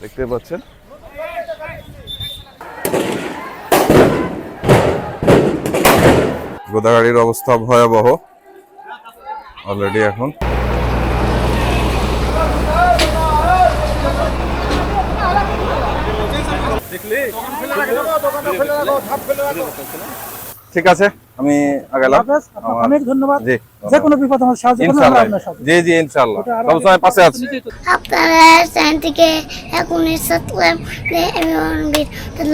দেখতে পাচ্ছেন। গোদাগাড়ির অবস্থা ভয়াবহ অলরেডি এখন। ঠিক আছে? আমি আগালাম। অনেক ধন্যবাদ। যে কোনো বিপদ আমার সাহায্য জি জি ইনশাআল্লাহ। পাশে আছি। আপনারা চ্যানেল থেকে এখন সাবস্ক্রাইব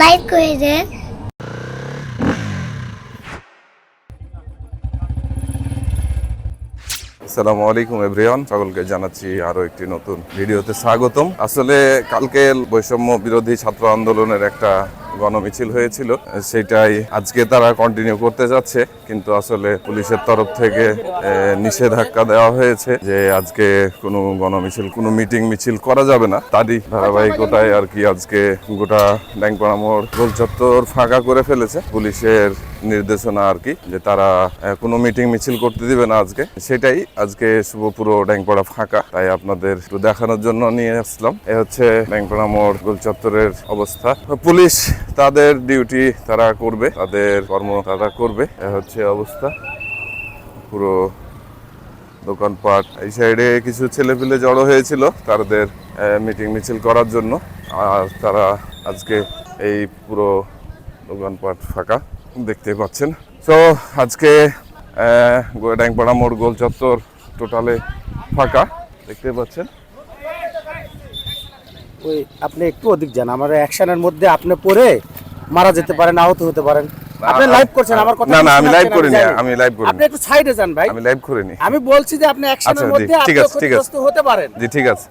লাইক করে দেন। আসসালামু আলাইকুম এভরিওয়ান। সকলকে জানাচ্ছি আরও একটি নতুন ভিডিওতে স্বাগতম। আসলে কালকে বৈষম্য বিরোধী ছাত্র আন্দোলনের একটা গণমিছিল হয়েছিল, সেটাই আজকে তারা কন্টিনিউ করতে যাচ্ছে, কিন্তু আসলে পুলিশের তরফ থেকে নিষেধাজ্ঞা দেওয়া হয়েছে যে আজকে কোনো গণমিছিল, কোনো মিটিং মিছিল করা যাবে না। তারই ধারাবাহিকতায় আর কি আজকে গোটা ড্যাংপাড়া মোড়, গোল চত্বর ফাঁকা করে ফেলেছে পুলিশের নির্দেশনা আর কি, যে তারা কোনো মিটিং মিছিল করতে দিবে না আজকে। সেটাই আজকে শুভ পুরো ড্যাংপাড়া ফাঁকা। তাই আপনাদের একটু দেখানোর জন্য নিয়ে আসলাম। এ হচ্ছে ড্যাংপাড়া মোড়, গোল চত্বরের অবস্থা। পুলিশ তাদের ডিউটি তারা করবে, তাদের কর্ম তারা করবে। হচ্ছে অবস্থা। পুরো দোকানপাট। এই সাইডে কিছু ছেলেপিলে জড়ো হয়েছিল তাদের মিটিং মিছিল করার জন্য। আর তারা আজকে এই পুরো দোকানপাট ফাঁকা দেখতে পাচ্ছেন। তো আজকে ড্যাংপাড়া মোড় গোল চত্বর টোটালে ফাঁকা। দেখতে পাচ্ছেন? ওই আপনি একটু অধিক যান আমার অ্যাকশনের মধ্যে আপনি পড়ে মারা যেতে পারেন আহত হতে পারেন। আপনি লাইভ করছেন আমার কথা না না আমি লাইভ পারছেন, করিনি আমি লাইভ করিনি। আপনি একটু সাইডে যান ভাই। আমি লাইভ করিনি। আমি বলছি যে আপনি আচ্ছা, অ্যাকশনের জি, মধ্যে ঠিক আপনি আছে, ঠিক আছে। ক্ষতিগ্রস্ত হতে পারেন। জি ঠিক আছে।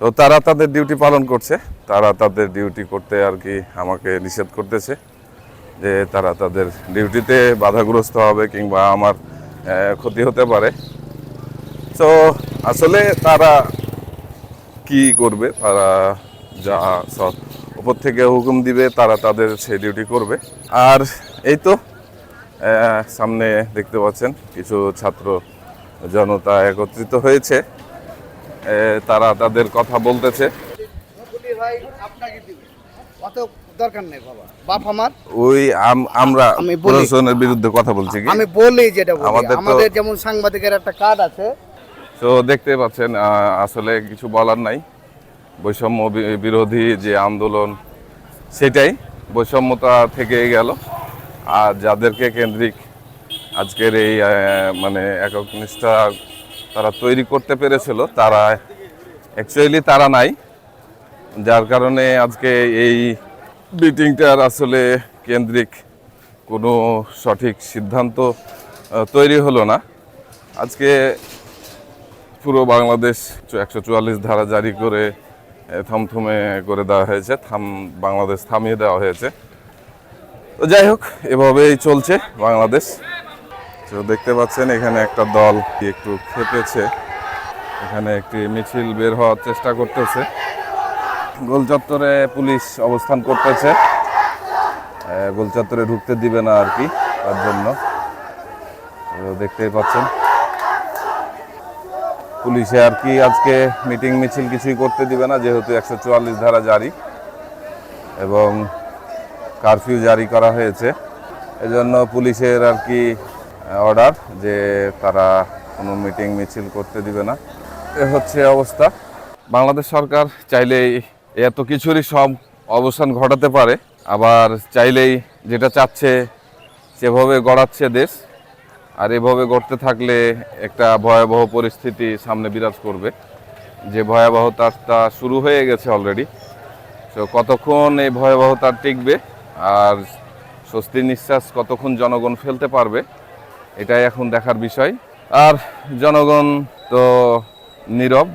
তো তারা তাদের ডিউটি পালন করছে। তারা তাদের ডিউটি করতে আর কি আমাকে নিষেধ করতেছে যে তারা তাদের ডিউটিতে বাধাগ্রস্ত হবে কিংবা আমার আহ, ক্ষতি হতে পারে। তো আসলে তারা কি করবে? তারা যা সব উপর থেকে হুকুম দিবে তারা তাদের সেই ডিউটি করবে। আর এই তো সামনে দেখতে পাচ্ছেন কিছু ছাত্র জনতা একত্রিত হয়েছে। তারা তাদের কথা বলতেছে। অত দরকার নেই বাবা। বাপ আমার। ওই আমরা প্রশাসনের বিরুদ্ধে কথা বলছি আমি বলি যেটা আমাদের আমাদের যেমন সাংবাদিকের একটা কার্ড আছে তো দেখতে পাচ্ছেন আসলে কিছু বলার নাই। বৈষম্য বিরোধী যে আন্দোলন, সেটাই বৈষম্যতা থেকে গেল। আর যাদেরকে কেন্দ্রিক আজকের এই মানে একক নিষ্ঠা তারা তৈরি করতে পেরেছিল, তারা অ্যাকচুয়ালি তারা নাই। যার কারণে আজকে এই মিটিংটার আসলে কেন্দ্রিক কোনো সঠিক সিদ্ধান্ত তৈরি হলো না। আজকে পুরো বাংলাদেশ একশো চুয়াল্লিশ ধারা জারি করে থমথমে করে দেওয়া হয়েছে, থাম, বাংলাদেশ থামিয়ে দেওয়া হয়েছে। তো যাই হোক, এভাবেই চলছে বাংলাদেশ। তো দেখতে পাচ্ছেন, এখানে একটা দল একটু খেপেছে। এখানে একটি মিছিল বের হওয়ার চেষ্টা করতেছে। গোল চত্বরে পুলিশ অবস্থান করতেছে। গোল চত্বরে ঢুকতে দিবে না আর কি, তার জন্য। দেখতেই পাচ্ছেন পুলিশে আর কি আজকে মিটিং মিছিল কিছুই করতে দিবে না, যেহেতু একশো চুয়াল্লিশ ধারা জারি এবং কারফিউ জারি করা হয়েছে। এজন্য পুলিশের আর কি অর্ডার যে তারা কোনো মিটিং মিছিল করতে দিবে না। এ হচ্ছে অবস্থা। বাংলাদেশ সরকার চাইলেই এত কিছুরই সব অবসান ঘটাতে পারে, আবার চাইলেই যেটা চাচ্ছে সেভাবে গড়াচ্ছে দেশ। আর এভাবে গড়তে থাকলে একটা ভয়াবহ পরিস্থিতি সামনে বিরাজ করবে। যে ভয়াবহতাটা শুরু হয়ে গেছে অলরেডি তো কতক্ষণ এই ভয়াবহতা টিকবে আর স্বস্তির নিঃশ্বাস কতক্ষণ জনগণ ফেলতে পারবে, এটাই এখন দেখার বিষয়। আর জনগণ তো নীরব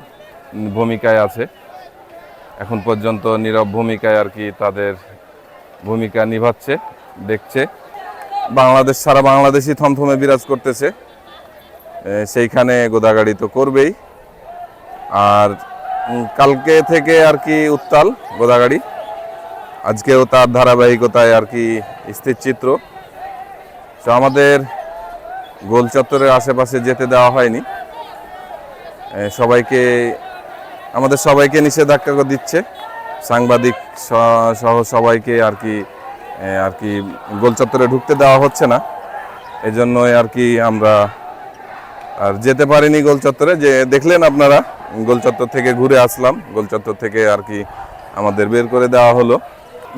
ভূমিকায় আছে। এখন পর্যন্ত নীরব ভূমিকায় আর কি তাদের ভূমিকা নিভাচ্ছে, দেখছে। বাংলাদেশ, সারা বাংলাদেশই থমথমে বিরাজ করতেছে। সেইখানে গোদাগাড়ি তো করবেই। আর কালকে থেকে আর কি উত্তাল গোদাগাড়ি। আজকেও তার ধারাবাহিকতায় আর কি স্থির চিত্র। তো আমাদের গোল চত্বরের আশেপাশে যেতে দেওয়া হয়নি। সবাইকে, আমাদের সবাইকে নিষেধাজ্ঞা দিচ্ছে। সাংবাদিক সহ সবাইকে আর কি আর কি গোল চত্বরে ঢুকতে দেওয়া হচ্ছে না। এই জন্যই আর কি আমরা আর যেতে পারিনি গোল চত্বরে। যে দেখলেন আপনারা, গোল চত্বর থেকে ঘুরে আসলাম। গোল চত্বর থেকে আর কি আমাদের বের করে দেওয়া হলো।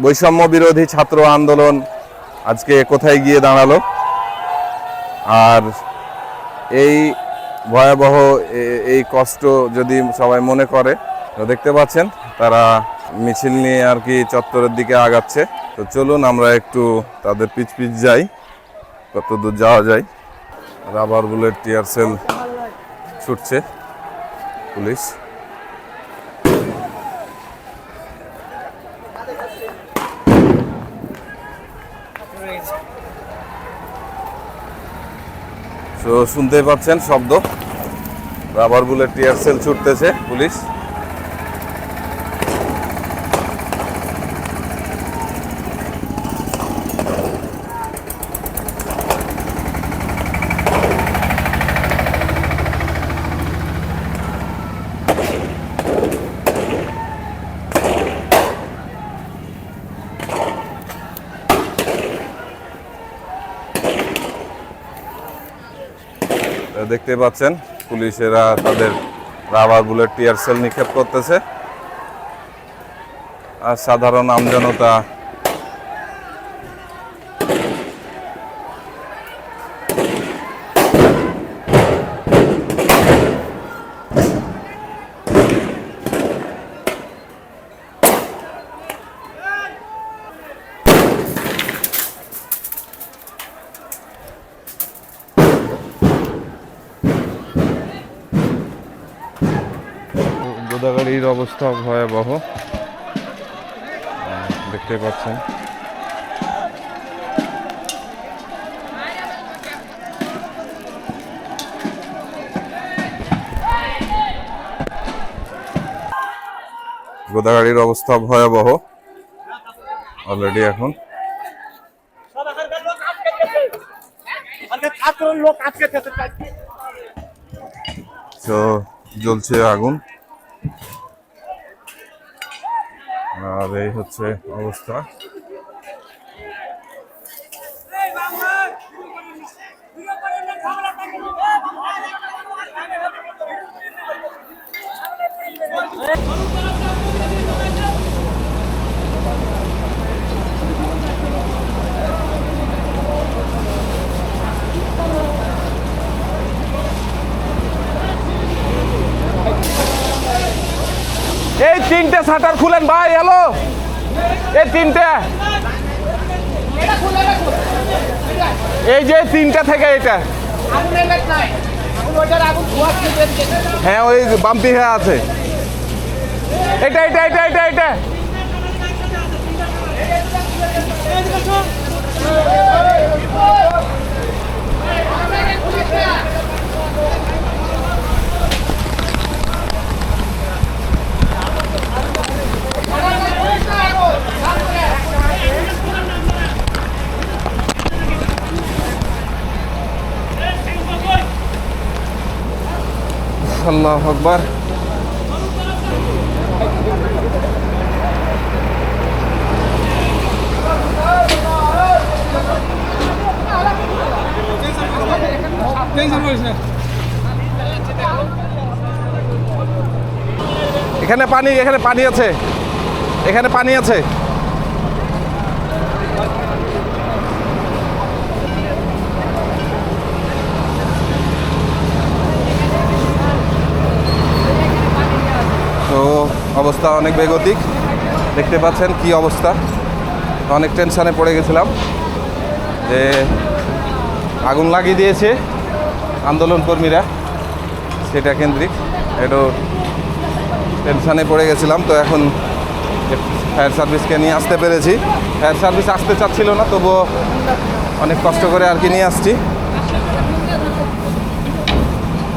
বৈষম্য বিরোধী ছাত্র আন্দোলন আজকে কোথায় গিয়ে দাঁড়াল? আর এই ভয়াবহ এই কষ্ট যদি সবাই মনে করে, তো দেখতে পাচ্ছেন তারা মিছিল নিয়ে আর কি চত্বরের দিকে আগাচ্ছে। তো চলুন আমরা একটু তাদের পিচ পিচ যাই কত দূর যাওয়া যায়। রাবার বুলেট, টিয়ার সেল ছুটছে পুলিশ। শুনতে পাচ্ছেন শব্দ। রাবার বুলেট, টিয়ার সেল ছুটতেছে পুলিশ। দেখতে পাচ্ছেন পুলিশেরা তাদের রাবার বুলেট টিয়ার সেল নিক্ষেপ করতেছে। আর সাধারণ আমজনতা গোদাগাড়ির অবস্থা ভয়াবহ। দেখতে পাচ্ছেন। গোদাগাড়ির অবস্থা ভয়াবহ অলরেডি এখন। তো জ্বলছে আগুন। আর এই হচ্ছে অবস্থা এই তিনটে শাটার খুলেন ভাই, হ্যালো? এই তিনটে। এই যে তিনটা থেকে এটা। হ্যাঁ ওই বাম্পি হয়ে আছে। এটা এটা এটা এটা এটা। আল্লাহ আকবার। এখানে পানি এখানে পানি আছে। এখানে পানি আছে তো অবস্থা অনেক বেগতিক। দেখতে পাচ্ছেন কি অবস্থা। অনেক টেনশানে পড়ে গেছিলাম যে আগুন লাগিয়ে দিয়েছে আন্দোলন কর্মীরা, সেটা কেন্দ্রিক। একটু টেনশানে পড়ে গেছিলাম, তো এখন ফায়ার সার্ভিসকে নিয়ে আসতে পেরেছি। ফায়ার সার্ভিস আসতে চাচ্ছিল না, তবুও অনেক কষ্ট করে আর কি নিয়ে আসছি।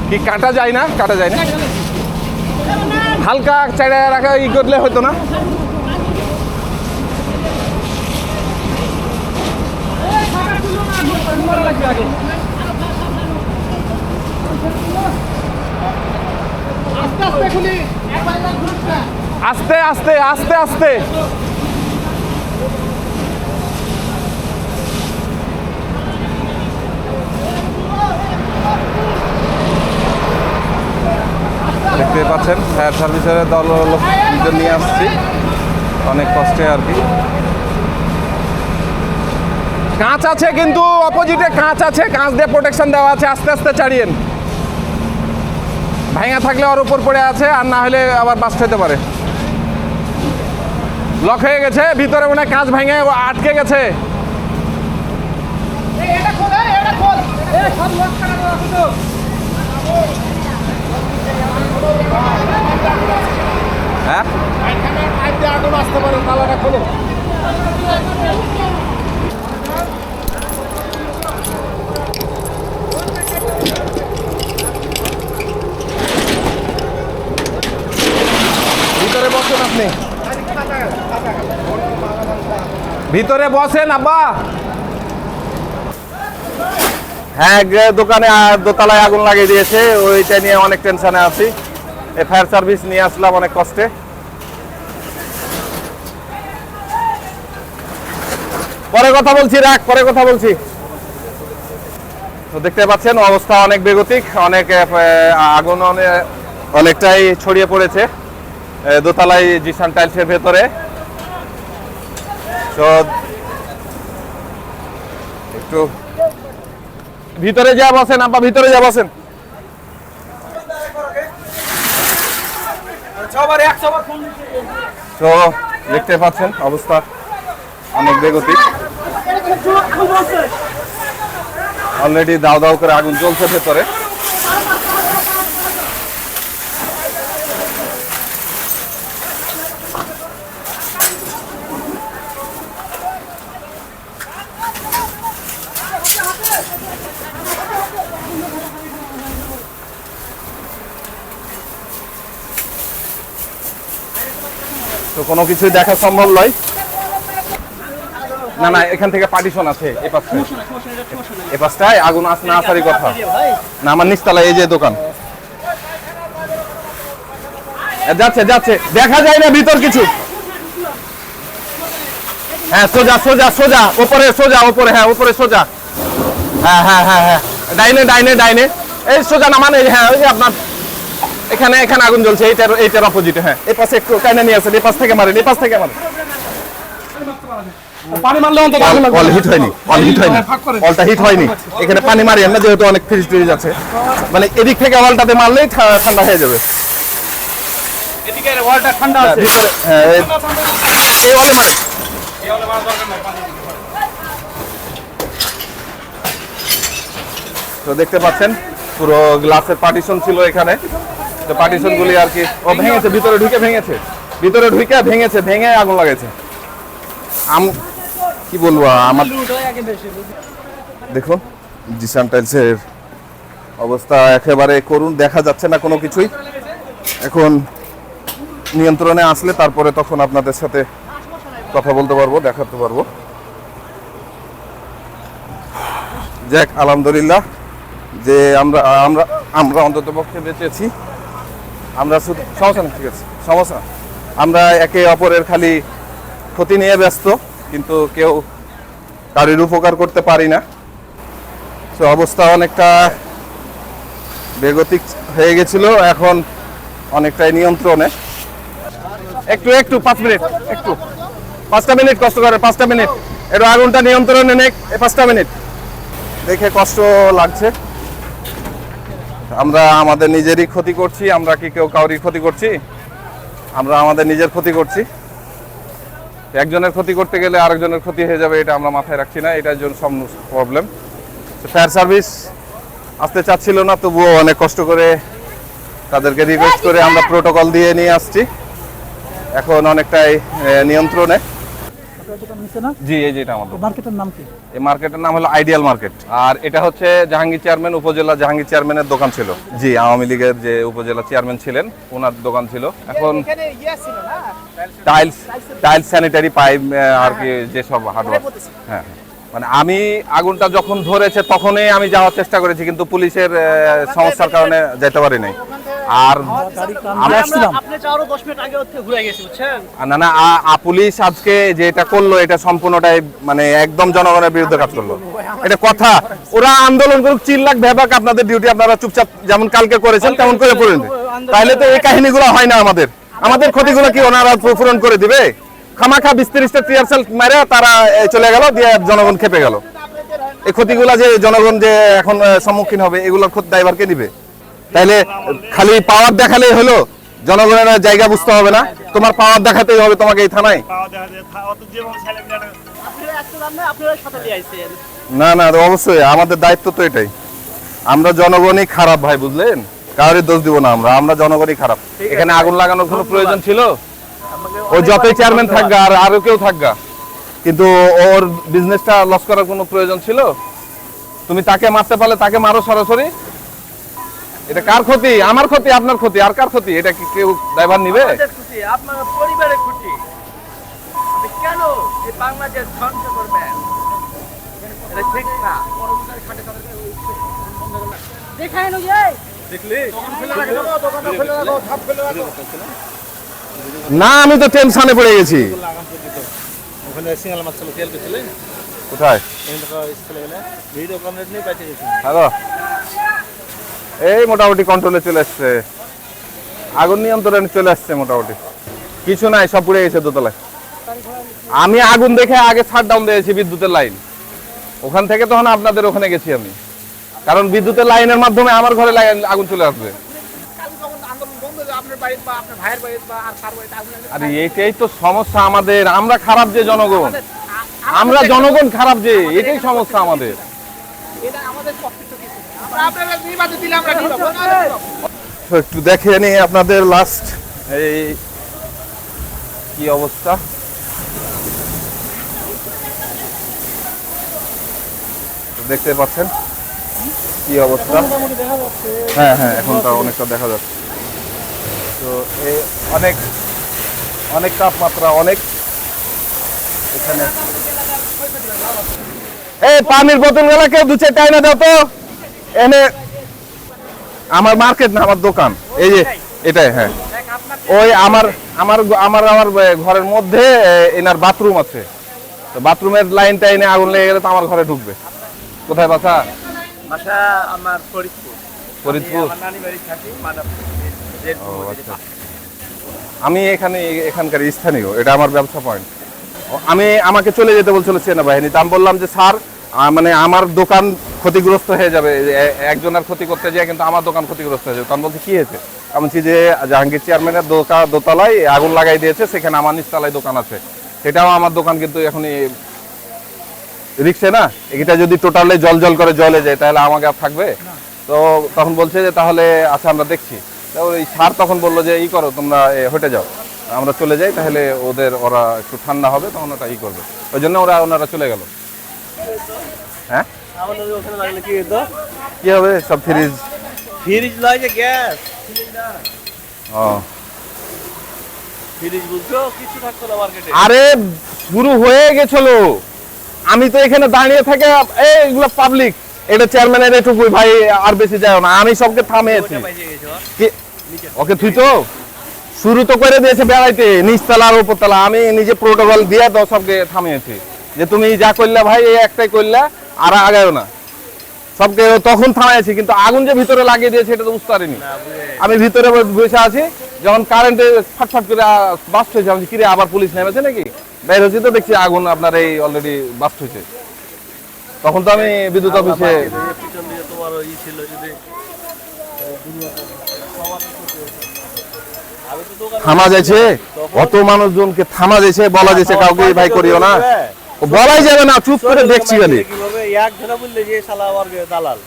কি কাটা যায় না? কাটা যায় না? হালকা চাইড়া রাখা ই করলে হতো না। আস্তে আস্তে আস্তে আস্তে আস্তে। দেখতে পাচ্ছেন, ফায়ার সার্ভিসের দল লোকজন নিয়ে আসছি। অনেক কষ্টে আর কি। কাঁচ আছে কিন্তু অপোজিটে কাঁচ আছে, কাঁচ দিয়ে প্রোটেকশন দেওয়া আছে, আস্তে আস্তে চাড়িয়েন। ভাঙা থাকলে ওর উপর পড়ে আছে, আর না হলে আবার বাস হতে পারে। লক হয়ে গেছে, ভিতরে মনে হয় কাঁচ ভেঙে আটকে গেছে। হ্যাঁ? ভিতরে বসেন আপনি। ভিতরে বসেন, আব্বা। হ্যাঁ দোকানে, দোতলায় আগুন লাগিয়ে দিয়েছে, ওইটা নিয়ে অনেক টেনশনে আছি। এই ফায়ার সার্ভিস নিয়ে আসলাম অনেক কষ্টে। পরে কথা বলছি, রাখ, পরে কথা বলছি। তো দেখতে পাচ্ছেন, অবস্থা অনেক বেগতিক, অনেক আগুন অনেকটাই ছড়িয়ে পড়েছে। দোতলায় জিসান টাইলসের ভেতরে। তো একটু ভিতরে যা বসেন, আব্বা, ভিতরে যা বসেন। তো দেখতে পাচ্ছেন অবস্থা অনেক বেগতিক। অলরেডি দাও দাও করে আগুন জ্বলছে ভেতরে। তো কোনো কিছুই দেখা সম্ভব নয়। না না, এখান থেকে পার্টিশন আছে, এ পাশটায়। এ পাশটায় আগুন আস না আসারই কথা। না, আমার নিচতলায় এই যে দোকান। যাচ্ছে যাচ্ছে। দেখা যায় না ভিতর কিছু। হ্যাঁ সোজা সোজা সোজা। ওপরে সোজা, ওপরে হ্যাঁ ওপরে সোজা। হ্যাঁ হ্যাঁ হ্যাঁ হ্যাঁ। ডাইনে ডাইনে ডাইনে। এই সোজা না মানে হ্যাঁ ওই যে আপনার এখানে এখানে আগুন জ্বলছে এইটার এইটার অপোজিটে হ্যাঁ। এই পাশে একটু কাইনে নিয়ে আসেন এই পাশ থেকে মারেন এই পাশ থেকে মারেন। অল হিট হয়নি অল হিট হয়নি অলটা হিট হয়নি। এখানে পানি মারিয়েন না যেহেতু অনেক ফ্রিজ আছে। মানে এদিক থেকে অলটাতে মারলেই ঠান্ডা হয়ে যাবে। হ্যাঁ, ভিতরে হ্যাঁ এই- এই ওয়ালে মারে তো দেখতে পাচ্ছেন পুরো গ্লাসের পার্টিশন ছিল এখানে। পার্টিশন গুলি আর কি, ও ভেঙেছে, ভিতরে ঢুকে ভেঙেছে, ভিতরে ঢুকে ভেঙেছে, ভেঙে আগুন লাগাইছে। আম, কি বলব, আমার দেখুন জিসান টাইলসের অবস্থা একেবারে করুন দেখা যাচ্ছে না কোনো কিছুই। এখন নিয়ন্ত্রণে আসলে তারপরে তখন আপনাদের সাথে কথা বলতে পারব, দেখাতে পারব। যাক, আলহামদুলিল্লাহ যে আমরা আমরা আমরা অন্তত পক্ষে বেঁচেছি আমরা শুধু সমস্যা নেই, ঠিক আছে। সমস্যা আমরা একে অপরের খালি ক্ষতি নিয়ে ব্যস্ত, কিন্তু কেউ কারোর উপকার করতে পারি না। তো অবস্থা অনেকটা বেগতিক হয়ে গেছিল, এখন অনেকটাই নিয়ন্ত্রণে। একটু একটু, পাঁচ মিনিট, একটু। পাঁচটা মিনিট, কষ্ট করে, পাঁচটা মিনিট। একটু আগুনটা নিয়ন্ত্রণে নেক পাঁচটা মিনিট। দেখে কষ্ট লাগছে। আমরা আমাদের নিজেরই ক্ষতি করছি, আমরা কি কেউ কাউরই ক্ষতি করছি? আমরা আমাদের নিজের ক্ষতি করছি। একজনের ক্ষতি করতে গেলে আরেকজনের ক্ষতি হয়ে যাবে, এটা আমরা মাথায় রাখছি না, এটার জন্য সব প্রবলেম ফায়ার সার্ভিস আসতে চাচ্ছিল না, তবুও অনেক কষ্ট করে তাদেরকে রিকোয়েস্ট করে আমরা প্রোটোকল দিয়ে নিয়ে আসছি। এখন অনেকটাই এ, নিয়ন্ত্রণে জি এই যে এটা আমাদের মার্কেটের নাম কি? এই মার্কেটের নাম হলো আইডিয়াল মার্কেট আর এটা হচ্ছে জাহাঙ্গীর চেয়ারম্যান উপজেলা জাহাঙ্গীর চেয়ারম্যানের দোকান ছিল। জি আওয়ামী লীগের যে উপজেলা চেয়ারম্যান ছিলেন ওনার দোকান ছিল। এখন টাইলস টাইলস স্যানিটারি পাইপ আর কি যেসব হার্ডওয়ার। হ্যাঁ হ্যাঁ। মানে আমি আগুনটা যখন ধরেছে তখনই আমি যাওয়ার চেষ্টা করেছি কিন্তু পুলিশের সমস্যার কারণে যেতে পারি নাই। আর আমরা আসছিলাম গেছি বুঝছেন? না না পুলিশ আজকে যে এটা করল এটা সম্পূর্ণটাই মানে একদম জনগণের বিরুদ্ধে কাজ করল। এটা কথা। ওরা আন্দোলন করুক ভেবাক আপনাদের ডিউটি আপনারা চুপচাপ যেমন কালকে করেছেন তেমন করে তাহলে তো এই কাহিনীগুলো হয় না আমাদের। আমাদের ক্ষতিগুলো কি ওনারা পূরণ করে দিবে? খামাখা বিশ তিরিশটা মেরে তারা চলে গেল দিয়ে জনগণ খেপে গেল। এই ক্ষতিগুলো যে জনগণ যে এখন সম্মুখীন হবে এগুলোর ক্ষতি ড্রাইভার কে নিবে তাইলে খালি পাওয়ার দেখালেই হলো? জনগণের জায়গা বুঝতে হবে না। তোমার পাওয়ার দেখাতেই হবে তোমাকে এই থানায়। না না অবশ্যই আমাদের দায়িত্ব তো এটাই। আমরা জনগণই খারাপ ভাই বুঝলেন? কারোর দোষ দিব না আমরা আমরা জনগণই খারাপ। এখানে আগুন লাগানোর কোনো প্রয়োজন ছিল? ও যতই চেয়ারম্যান থাকবে আর আরও কেউ থাকবে কিন্তু ওর বিজনেসটা লস করার কোনো প্রয়োজন ছিল? তুমি তাকে মারতে পারলে তাকে মারো সরাসরি। এটা কার ক্ষতি? আমার ক্ষতি আপনার ক্ষতি আর কার ক্ষতি? এটা কি কেউ ড্রাইভার নিবে? আপনার পরিবারের আপনি কেন এই বাংলাদেশ ধ্বংস করবেন? এটা ঠিক না। দেখায় না যাই না আমি তো টেনশনে পড়ে গেছি। ওখানে সিঙ্গেল মাছ ছিল তেল গেছিলেন কোথায়? ভিডিও নিয়ে গেছি হ্যালো। এই মোটামুটি কন্ট্রোলে চলে আসছে। আগুন নিয়ন্ত্রণে চলে আসছে মোটামুটি। কিছু নাই, সব পুড়ে গেছে দোতলায়। আমি আগুন দেখে আগে শাট ডাউন দিয়েছি বিদ্যুতের লাইন ওখান থেকে তখন আপনাদের ওখানে গেছি আমি। কারণ বিদ্যুতের লাইনের মাধ্যমে আমার ঘরে আগুন চলে আসবে। আরে এইটাই তো সমস্যা আমাদের। আমরা খারাপ যে জনগণ। আমরা জনগণ খারাপ যে, এটাই সমস্যা আমাদের। তো একটু দেখে নি আপনাদের লাস্ট এই কি অবস্থা? দেখতে পাচ্ছেন? কি অবস্থা? হ্যাঁ হ্যাঁ এখন তো অনেকটা দেখা যাচ্ছে। তো এই অনেক অনেক তাপমাত্রা অনেক এখানে। এই পানির বোতলগুলা কেউ দু চারটা এনে দাও তো। এনে আমার মার্কেট না আমার দোকান। এই যে এটাই হ্যাঁ। ওই আমার আমার আমার আমার ঘরের মধ্যে এনার বাথরুম আছে। তো বাথরুমের লাইনটা এনে আগুন লেগে গেলে তো আমার ঘরে ঢুকবে। কোথায় বাসা বাসা আমার ফরিদপুর। ফরিদপুর? আচ্ছা। আমি এখানে এখানকার স্থানীয় এটা আমার ব্যবসা পয়েন্ট আমি আমাকে চলে যেতে বলছিল সেনাবাহিনী তা আমি বললাম যে স্যার মানে আমার দোকান ক্ষতিগ্রস্ত হয়ে যাবে একজনের ক্ষতি করতে যায় কিন্তু আমার দোকান ক্ষতিগ্রস্ত হয়ে যাবে। তখন বলছি কি হয়েছে? আমি বলছি যে জাহাঙ্গীর চেয়ারম্যানের দোকান দোতলায় আগুন লাগাই দিয়েছে সেখানে আমার নিচতলায় দোকান আছে। সেটাও আমার দোকান কিন্তু এখন রিক্সে না? এটা যদি টোটালে জল জল করে জলে যায় তাহলে আমাকে আর থাকবে? তো তখন বলছে যে তাহলে আচ্ছা আমরা দেখছি। তো ওই স্যার তখন বলল যে ই করো তোমরা হেঁটে যাও। আমরা চলে যাই তাহলে ওদের ওরা একটু ঠান্ডা হবে তখন ওটা ই করবে। ওই জন্য ওরা ওনারা চলে গেল। হ্যাঁ? কি হবে? সব ফ্রিজ? ফ্রিজ লয় যে গ্যাস আরে শুরু হয়ে গেছিল। আমি তো এখানে দাঁড়িয়ে থেকে, এই এগুলো পাবলিক এটা চেয়ারম্যানের এটুকুই ভাই, আর বেশি যায় না। আমি সবকে থামিয়েছি। ওকে তুই তো? শুরু তো করে দিয়েছে বেড়াইতে, নিচতলা আর উপরতলা। আমি নিজে প্রোটোকল দিয়ে তো সবকে থামিয়েছি। যে তুমি যা করলে ভাই এই একটাই করলে আর আগায়ও না। সবকে তখন থামাইছি কিন্তু আগুন যে ভিতরে লাগিয়ে দিয়েছে এটা তো বুঝতে পারিনি। আমি ভিতরে বসে আছি যখন কারেন্টে ফাটফাট করে বাস্ট হয়েছে আমি কিরে আবার পুলিশ নেমেছে নাকি? বের হচ্ছি তো দেখছি আগুন আপনার এই অলরেডি বাস্ট হয়েছে। তখন তো আমি বিদ্যুৎ অফিসে থামা যাচ্ছে অত মানুষজনকে থামা যাচ্ছে বলা যাচ্ছে কাউকে ভাই করিও না। বলাই যাবে না চুপ করে দেখছি খালি। কীভাবে এক ঝোলা বললে যে শালা আমার দালাল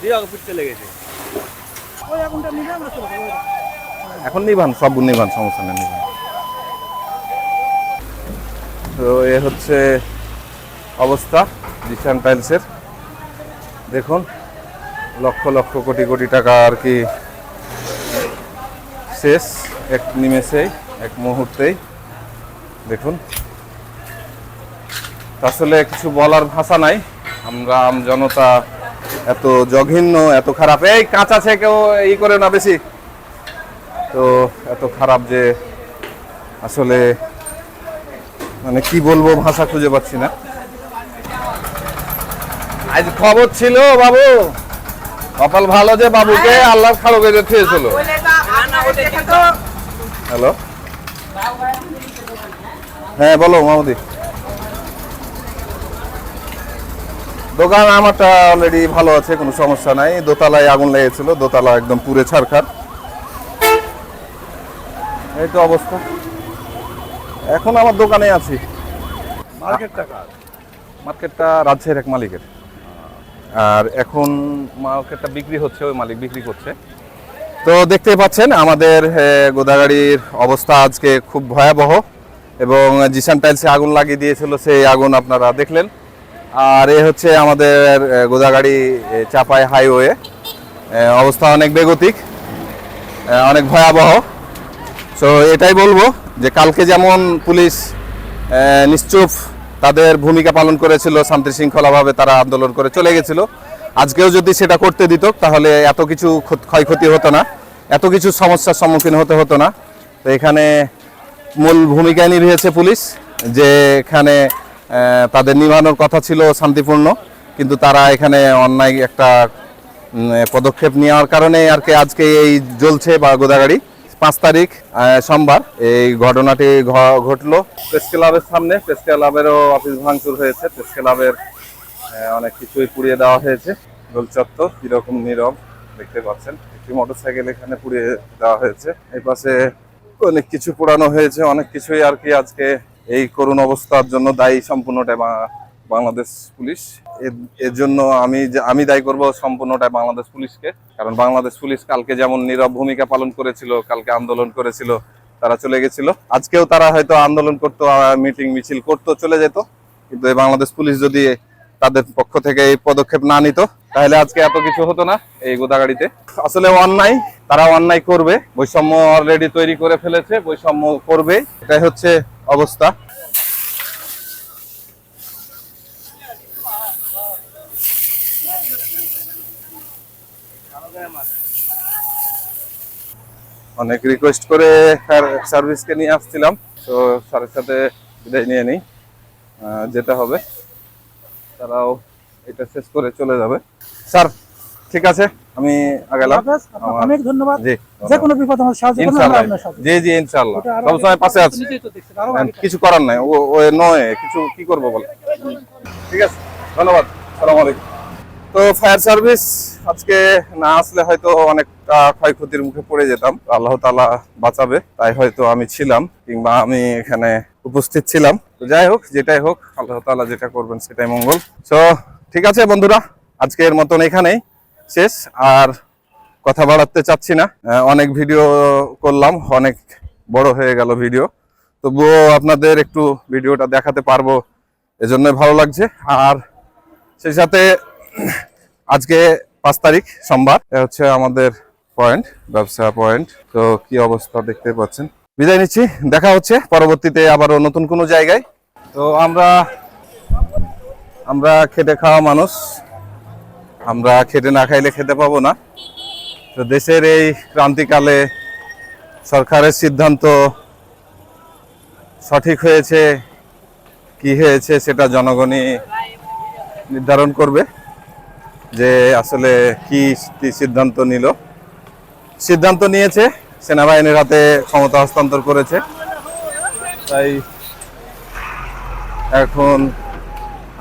দিয়ে আগে পিটতে লেগেছে। ওই আগুনটা আমরা চলে এখন নিবান সব নিবান সমস্যা নেই নিবান। তো এ হচ্ছে অবস্থা জিসান টাইলসের দেখুন লক্ষ লক্ষ কোটি কোটি টাকা আর কি শেষ এক নিমেষেই এক মুহূর্তেই। দেখুন। আসলে কিছু বলার ভাষা নাই। আমরা আম জনতা এত জঘন্য, এত খারাপ। এই কাঁচা আছে কেউ ই করে না বেশি। তো এত খারাপ যে আসলে মানে কি বলব, ভাষা খুঁজে পাচ্ছি না। আজ খবর ছিল বাবু। কপাল ভালো যে বাবুকে আল্লাহর খালো বেঁধে থুয়েছিল হ্যালো। হ্যাঁ বলো মামুদি। দোকান আমারটা অলরেডি ভালো আছে কোনো সমস্যা নাই। দোতলায় আগুন লেগেছিল দোতলা একদম পুরে ছাড়খার এই তো অবস্থা। এখন আমার দোকানে আছি। মার্কেটটা রাজশাহীর এক মালিকের। আর এখন মার্কেটটা বিক্রি হচ্ছে ওই মালিক বিক্রি করছে। তো দেখতেই পাচ্ছেন আমাদের গোদাগাড়ির অবস্থা আজকে খুব ভয়াবহ। এবং জিসান টাইলসে আগুন লাগিয়ে দিয়েছিল সেই আগুন আপনারা দেখলেন। আর এ হচ্ছে আমাদের গোদাগাড়ি চাপাই হাইওয়ে। অবস্থা অনেক বেগতিক অনেক ভয়াবহ। সো এটাই বলব যে কালকে যেমন পুলিশ নিশ্চুপ তাদের ভূমিকা পালন করেছিল শান্তি শৃঙ্খলাভাবে তারা আন্দোলন করে চলে গেছিল। আজকেও যদি সেটা করতে দিত, তাহলে এত কিছু ক্ষত- ক্ষয়ক্ষতি হতো না, এত কিছু সমস্যার সম্মুখীন হতে হতো না। তো এখানে মূল ভূমিকায় নিভিয়েছে পুলিশ, যে এখানে তাদের নিভানোর কথা ছিল শান্তিপূর্ণ, কিন্তু তারা এখানে অন্যায় একটা পদক্ষেপ নেওয়ার কারণে আর কি আজকে এই জ্বলছে বা গোদাগাড়ি। পাঁচ তারিখ সোমবার এই ঘটনাটি ঘটলো। প্রেস ক্লাবের সামনে, প্রেস ক্লাবেরও অফিস ভাঙচুর হয়েছে। প্রেস ক্লাবের অনেক কিছুই পুড়িয়ে দেওয়া হয়েছে। গোল চত্বর কীরকম নীরব দেখতে পাচ্ছেন। একটি মোটরসাইকেল এখানে পুড়িয়ে দেওয়া হয়েছে। এই পাশে অনেক কিছু পোড়ানো হয়েছে। অনেক কিছুই আর কি আজকে এই করুণ অবস্থার জন্য দায়ী সম্পূর্ণটাই বাংলাদেশ পুলিশ। এর জন্য আমি আমি দায়ী করব সম্পূর্ণটাই বাংলাদেশ পুলিশকে। কারণ বাংলাদেশ পুলিশ কালকে যেমন নীরব ভূমিকা পালন করেছিল, কালকে আন্দোলন করেছিল, তারা চলে গেছিল। আজকেও তারা হয়তো আন্দোলন করতো মিটিং মিছিল করতো, চলে যেত। কিন্তু এই বাংলাদেশ পুলিশ যদি তাদের পক্ষ থেকে এই পদক্ষেপ না নিত। তাহলে আজকে এত কিছু হতো না এই গোদাগাড়িতে। আসলে অন্যায়, তারা অন্যায় করবে। বৈষম্য অলরেডি তৈরি করে ফেলেছে, বৈষম্য করবে। এটাই হচ্ছে অবস্থা। অনেক রিকোয়েস্ট করে সার্ভিসকে নিয়ে আসছিলাম। তো স্যারের সাথে বিদায় নিয়ে নিই। যেতে হবে। তারাও এটা শেষ করে চলে যাবে। স্যার ঠিক আছে আমি আগালাম। অনেক ধন্যবাদ। জি যে কোনো বিপদ আমার সাহায্য করবেন আমরা আপনার সাথে। জি জি ইনশাআল্লাহ। ওটা আরো- সবসময় পাশে আছি। হ্যাঁ, কিছু করার নাই। ও নয় কিছু কি করব বলে? ঠিক আছে ধন্যবাদ। সালাম আলাইকুম। তো ফায়ার সার্ভিস আজকে না আসলে হয়তো অনেকটা ক্ষয়ক্ষতির মুখে পড়ে যেতাম। আল্লাহ তালা বাঁচাবে তাই হয়তো আমি ছিলাম কিংবা আমি এখানে উপস্থিত ছিলাম। তো যাই হোক, যেটাই হোক, আল্লাহ তালা যেটা করবেন সেটাই মঙ্গল। তো ঠিক আছে বন্ধুরা, আজকের মতন এখানেই শেষ। আর কথা বাড়াতে চাচ্ছি না। অনেক ভিডিও করলাম, অনেক বড় হয়ে গেল ভিডিও। তবুও আপনাদের একটু ভিডিওটা দেখাতে পারব এজন্য ভালো লাগছে। আর সেই সাথে আজকে পাঁচ তারিখ, সোমবার হচ্ছে আমাদের পয়েন্ট, ব্যবসা পয়েন্ট। তো কি অবস্থা দেখতে পাচ্ছেন? বিদায় নিচ্ছি। দেখা হচ্ছে পরবর্তীতে আবারও নতুন কোনো জায়গায়। তো আমরা আমরা খেটে খাওয়া মানুষ। আমরা খেটে না খাইলে খেতে পাবো না। তো দেশের এই ক্রান্তিকালে সরকারের সিদ্ধান্ত সঠিক হয়েছে, কি হয়েছে সেটা জনগণই নির্ধারণ করবে যে আসলে কি সিদ্ধান্ত নিল। সিদ্ধান্ত নিয়েছে সেনাবাহিনীর হাতে ক্ষমতা হস্তান্তর করেছে। তাই এখন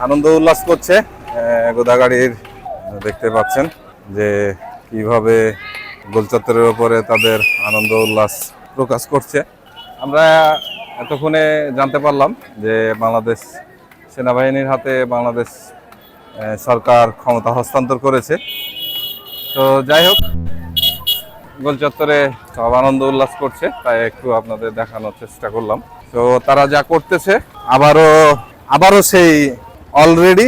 আনন্দ উল্লাস করছে। গোদাগাড়ির দেখতে পাচ্ছেন যে কীভাবে গোলচত্বরের ওপরে তাদের আনন্দ উল্লাস প্রকাশ করছে। আমরা এতক্ষণে জানতে পারলাম যে বাংলাদেশ সেনাবাহিনীর হাতে বাংলাদেশ সরকার ক্ষমতা হস্তান্তর করেছে। তো যাই হোক গোল চত্বরে সব আনন্দ উল্লাস করছে, তাই একটু আপনাদের দেখানোর চেষ্টা করলাম। তো তারা যা করতেছে, আবারও আবারও সেই অলরেডি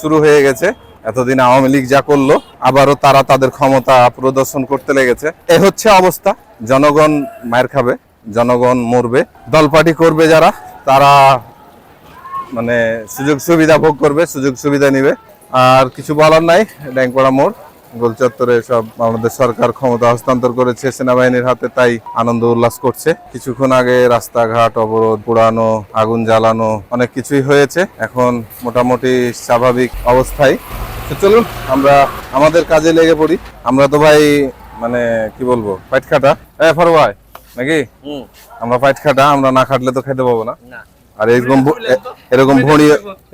শুরু হয়ে গেছে। এতদিন আওয়ামী লীগ যা করল, আবারও তারা তাদের ক্ষমতা প্রদর্শন করতে লেগেছে। এ হচ্ছে অবস্থা, জনগণ মায়ের খাবে, জনগণ মরবে দলপাটি করবে যারা, তারা মানে সুযোগ সুবিধা ভোগ করবে, সুযোগ সুবিধা নিবে। আর কিছু বলার নাই, ড্যাংপাড়া মোড়। গোলচত্বরে সব আমাদের সরকার ক্ষমতা হস্তান্তর করেছে সেনাবাহিনীর হাতে তাই আনন্দ উল্লাস করছে। কিছুক্ষণ আগে রাস্তাঘাট অবরোধ পোড়ানো আগুন জ্বালানো অনেক কিছুই হয়েছে। এখন মোটামুটি স্বাভাবিক অবস্থায় তো চলুন আমরা আমাদের কাজে লেগে পড়ি। আমরা তো ভাই মানে কি বলব পাইট খাটা এ নাকি? আমরা পাইট খাটা আমরা না খাটলে তো খেতে পাবো না। আর এরকম এরকম ভুঁড়ি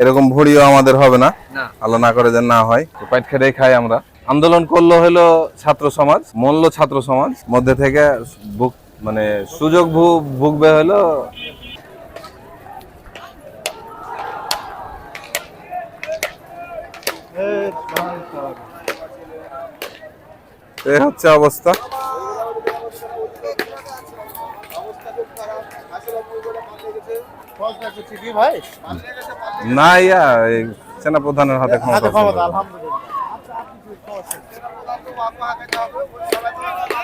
এরকম ভুঁড়িও আমাদের হবে না। আল্লাহ না করে যেন না হয়। তো পাইট খেটেই খাই আমরা। আন্দোলন করল হলো ছাত্র সমাজ মূল্য ছাত্র সমাজ মধ্যে থেকে বুক মানে সুযোগ ভুগবে হলো এই হচ্ছে অবস্থা। না ইয়া এই সেনা প্রধানের হাতে ক্ষমতা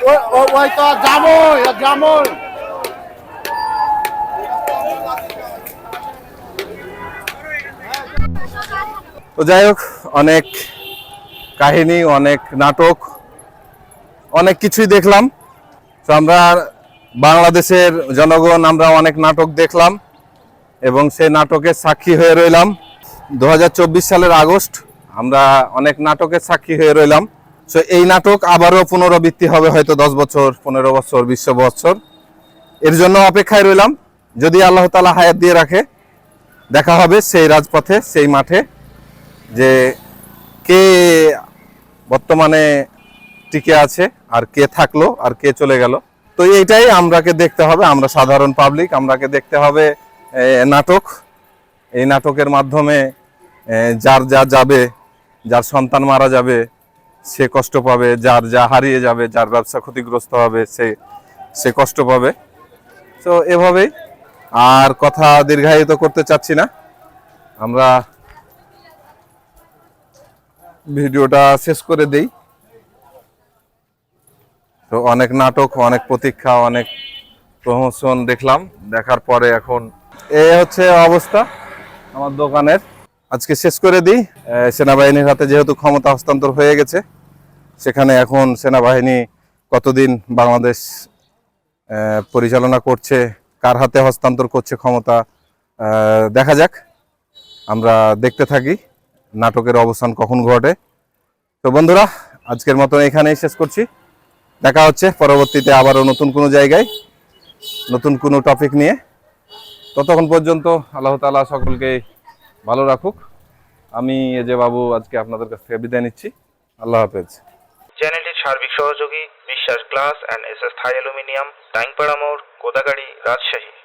তো যাই হোক, অনেক কাহিনী, অনেক নাটক, অনেক কিছুই দেখলাম। তো আমরা বাংলাদেশের জনগণ, আমরা অনেক নাটক দেখলাম এবং সেই নাটকের সাক্ষী হয়ে রইলাম। দু হাজার চব্বিশ সালের আগস্ট, আমরা অনেক নাটকের সাক্ষী হয়ে রইলাম। তো এই নাটক আবারও পুনরাবৃত্তি হবে হয়তো দশ বছর, পনেরো বছর, বিশ বছর। এর জন্য অপেক্ষায় রইলাম। যদি আল্লাহ তালা হায়াত দিয়ে রাখে, দেখা হবে সেই রাজপথে, সেই মাঠে, যে কে বর্তমানে টিকে আছে, আর কে থাকল, আর কে চলে গেল। তো এইটাই আমরাকে দেখতে হবে, আমরা সাধারণ পাবলিক আমরাকে দেখতে হবে নাটক। এই নাটকের মাধ্যমে যার যা যাবে, যার সন্তান মারা যাবে সে কষ্ট পাবে, যার যা হারিয়ে যাবে, যার ব্যবসা ক্ষতিগ্রস্ত হবে, সে সে কষ্ট পাবে। তো এভাবেই, আর কথা দীর্ঘায়িত করতে চাচ্ছি না। আমরা ভিডিওটা শেষ করে দেই। তো অনেক নাটক, অনেক প্রতীক্ষা, অনেক প্রমোশন দেখলাম, দেখার পরে এখন এ হচ্ছে অবস্থা আমার দোকানের। আজকে শেষ করে দিই। সেনাবাহিনীর হাতে যেহেতু ক্ষমতা হস্তান্তর হয়ে গেছে, সেখানে এখন সেনাবাহিনী কতদিন বাংলাদেশ পরিচালনা করছে, কার হাতে হস্তান্তর করছে ক্ষমতা দেখা যাক। আমরা দেখতে থাকি নাটকের অবসান কখন ঘটে। তো বন্ধুরা, আজকের মতন এখানেই শেষ করছি। দেখা হচ্ছে পরবর্তীতে আবারও নতুন কোনো জায়গায়, নতুন কোনো টপিক নিয়ে। ততক্ষণ পর্যন্ত আল্লাহ তালা সকলকে ভালো রাখুক। আমি এ যে বাবু আজকে আপনাদের কাছ থেকে বিদায় নিচ্ছি। আল্লাহ হাফেজ। চ্যানেলটির সার্বিক সহযোগী, Biswas glass and S S Thai aluminium, Taingpara মোড়, কোদাগাড়ি, রাজশাহী।